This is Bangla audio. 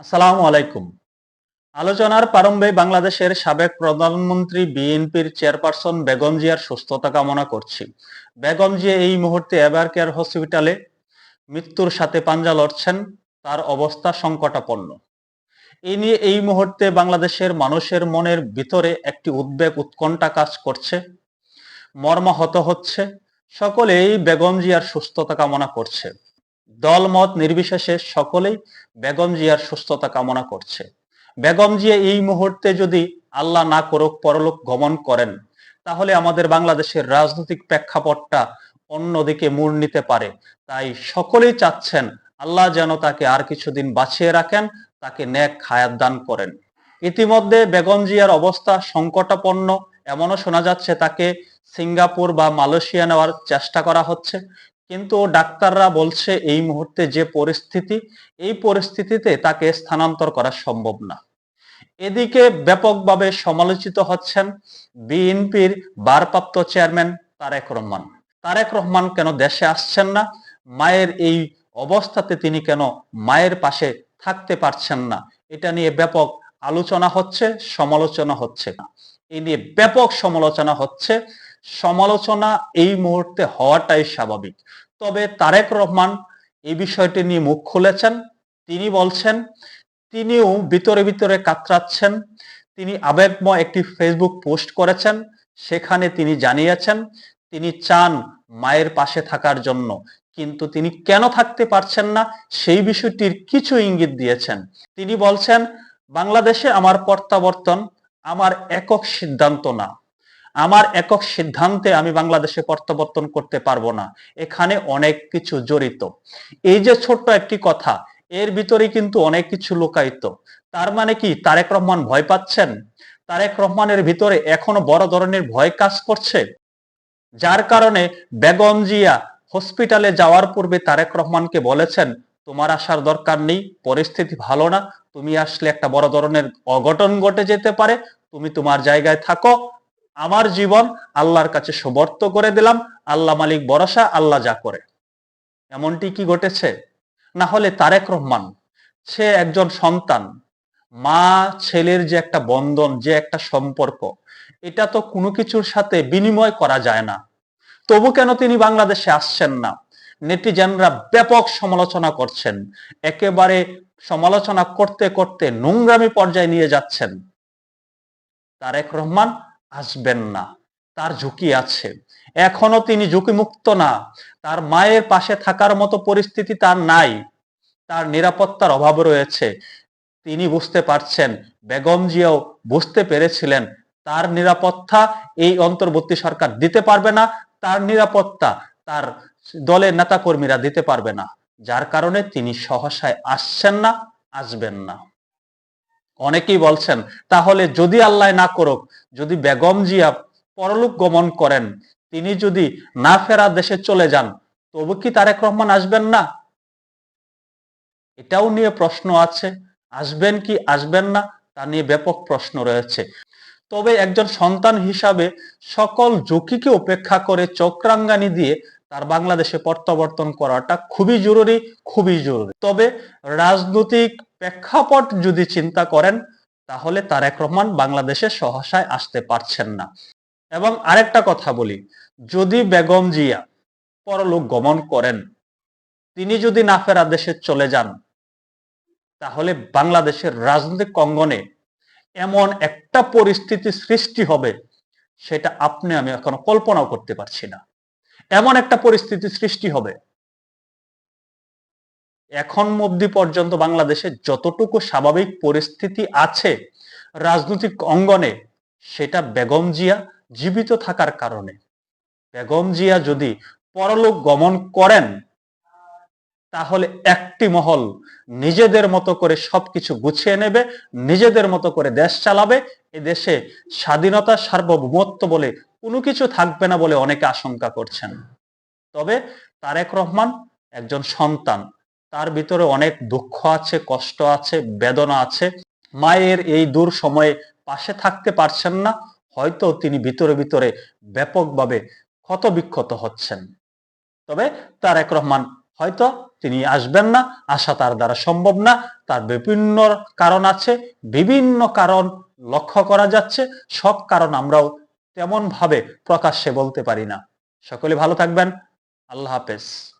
আসসালামু আলাইকুম। আলোচনার প্রারম্ভে বাংলাদেশের সাবেক প্রধানমন্ত্রী বিএনপির চেয়ারপারসন বেগম জিয়ার সুস্থতা কামনা করছি। বেগম জিয়া এই মুহূর্তে এভার কেয়ার হসপিটালে মৃত্যুর সাথে পাঞ্জা লড়ছেন, তার অবস্থা সংকটাপন্ন। এই নিয়ে এই মুহূর্তে বাংলাদেশের মানুষের মনের ভিতরে একটি উদ্বেগ উৎকণ্ঠা কাজ করছে, মর্মাহত হচ্ছে, সকলেই বেগম জিয়ার সুস্থতা কামনা করছে। দলমত নির্বিশেষে সকলেই বেগম জিয়ার সুস্থতা কামনা করছে। বেগম জিয়া এই মুহূর্তে যদি আল্লাহ না করুক, পরলোক গমন করেন, তাহলে আমাদের বাংলাদেশের রাজনৈতিক প্রেক্ষাপটটা অন্যদিকে মোড় নিতে পারে। তাই সকলেই চাচ্ছেন আল্লাহ যেন তাকে আর কিছুদিন বাঁচিয়ে রাখেন, তাকে ন্যাক হায়াত দান করেন। ইতিমধ্যে বেগম জিয়ার অবস্থা সংকটাপন্ন, এমনও শোনা যাচ্ছে তাকে সিঙ্গাপুর বা মালয়েশিয়া নেওয়ার চেষ্টা করা হচ্ছে। কিন্তু ডাক্তাররা বলছে এই মুহূর্তে যে পরিস্থিতি, এই পরিস্থিতিতে তাকে স্থানান্তর করা সম্ভব না। এদিকে ব্যাপকভাবে সমালোচিত হচ্ছেন বিএনপির ভারপ্রাপ্ত চেয়ারম্যান তারেক রহমান। তারেক রহমান কেন দেশে আসছেন না? মায়ের এই অবস্থাতে তিনি কেন মায়ের পাশে থাকতে পারছেন না? এটা নিয়ে ব্যাপক আলোচনা হচ্ছে, সমালোচনা হচ্ছে না। এই নিয়ে ব্যাপক সমালোচনা হচ্ছে। সমালোচনা এই মুহূর্তে হওয়াটাই স্বাভাবিক। তবে তারেক রহমান এই বিষয়টি নিয়ে মুখ খুলেছেন। তিনি বলছেন, তিনিও ভিতরে ভিতরে কাতরাচ্ছেন। তিনি আবেগময় একটি ফেসবুক পোস্ট করেছেন, সেখানে তিনি জানিয়েছেন, তিনি চান মায়ের পাশে থাকার জন্য। কিন্তু তিনি কেন থাকতে পারছেন না, সেই বিষয়টির কিছু ইঙ্গিত দিয়েছেন। তিনি বলছেন, বাংলাদেশে আমার প্রত্যাবর্তন, আমার একক সিদ্ধান্ত না। আমার একক সিদ্ধান্তে আমি বাংলাদেশে প্রত্যাবর্তন করতে পারব না। এখানে অনেক কিছু জড়িত। এই যে ছোট্ট একটি কথা, এর ভিতরে কিন্তু অনেক কিছু লুকায়িত। তার মানে কি, তারেক রহমান ভয় পাচ্ছেন? তারেক রহমানের ভিতরে এখনও বড় ধরনের ভয় কাজ করছে? যার কারণে বেগম জিয়া হসপিটালে যাওয়ার পূর্বে তারেক রহমানকে বলেছেন, তোমার আসার দরকার নেই, পরিস্থিতি ভালো না। তুমি আসলে একটা বড় ধরনের অঘটন ঘটে যেতে পারে। তুমি তোমার জায়গায় থাকো আমার জীবন আল্লাহর কাছে সমর্থ করে দিলাম, আল্লাহ মালিক ভরসা, আল্লাহ যা করে। এমনটি কি ঘটেছে? না হলে তারেক রহমান, সে একজন সন্তান, মা, ছেলের যে একটা বন্ধন, যে একটা সম্পর্ক, এটা তো কোনো কিছুর সাথে বিনিময় করা যায় না। তবু কেন তিনি বাংলাদেশে আসছেন না? নেটিজেনরা ব্যাপক সমালোচনা করছেন, একেবারে সমালোচনা করতে করতে নোংরামি পর্যায়ে নিয়ে যাচ্ছেন। তারেক রহমান আসবেন না। তার ঝুঁকি আছে। এখনও তিনি ঝুঁকিমুক্ত না। তার মায়ের পাশে থাকার মতো পরিস্থিতি তার নাই। তার নিরাপত্তার অভাব রয়েছে। তিনি বুঝতে পারছেন, বেগম জিয়াও বুঝতে পেরেছিলেন, তার নিরাপত্তা এই অন্তর্বর্তী সরকার দিতে পারবে না, তার নিরাপত্তা তার দলের নেতা কর্মীরা দিতে পারবে না। যার কারণে তিনি সহসায় আসছেন না, আসবেন না। অনেকেই বলছেন, তাহলে যদি আল্লাহ না করুক, যদি বেগম জিয়া পরলোক গমন করেন, তিনি যদি না ফেরা দেশে চলে যান, তবু কি তারেক রহমান আসবেন না? এটাও নিয়ে প্রশ্ন আছে, আসবেন কি আসবেন না? তা নিয়ে ব্যাপক প্রশ্ন রয়েছে। তবে একজন সন্তান হিসাবে সকল ঝুঁকিকে উপেক্ষা করে চক্রাঙ্গানি দিয়ে তার বাংলাদেশে প্রত্যাবর্তন করাটা খুবই জরুরি খুবই জরুরি। তবে রাজনৈতিক প্রেক্ষাপট যদি চিন্তা করেন, তাহলে তারেক রহমান বাংলাদেশে সহসায় আসতে পারছেন না। এবং আরেকটা কথা বলি, যদি বেগম জিয়া পরলোক গমন করেন, তিনি যদি না ফেরা দেশে চলে যান, তাহলে বাংলাদেশের রাজনৈতিক অঙ্গনে এমন একটা পরিস্থিতি সৃষ্টি হবে, সেটা আপনি আমি এখনও কল্পনাও করতে পারছি না। এমন একটা পরিস্থিতি সৃষ্টি হবে এখন অব্দি পর্যন্ত বাংলাদেশে যতটুকু স্বাভাবিক পরিস্থিতি আছে রাজনৈতিক অঙ্গনে, সেটা বেগম জিয়া জীবিত থাকার কারণে। বেগম জিয়া যদি পরলোক গমন করেন, তাহলে একটি মহল নিজেদের মতো করে সবকিছু গুছিয়ে নেবে, নিজেদের মতো করে দেশ চালাবে এ দেশে স্বাধীনতা, সার্বভৌমত্ব বলে কোনো কিছু থাকবে না বলে অনেকে আশঙ্কা করছেন। তবে তারেক রহমান একজন সন্তান। তার ভিতরে অনেক দুঃখ আছে, কষ্ট আছে, বেদনা আছে। মায়ের এই দূর সময়ে পাশে থাকতে পারছেন না, হয়তো তিনি ভিতরে ভিতরে ব্যাপকভাবে ক্ষত বিক্ষত হচ্ছেন। তবে তারেক রহমান হয়তো তিনি আসবেন না আসা তার দ্বারা সম্ভব না। তার বিভিন্ন কারণ আছে, বিভিন্ন কারণ লক্ষ্য করা যাচ্ছে, সব কারণ আমরাও তেমন ভাবে প্রকাশ্যে বলতে পারি না। সকলে ভালো থাকবেন। আল্লাহ হাফেজ।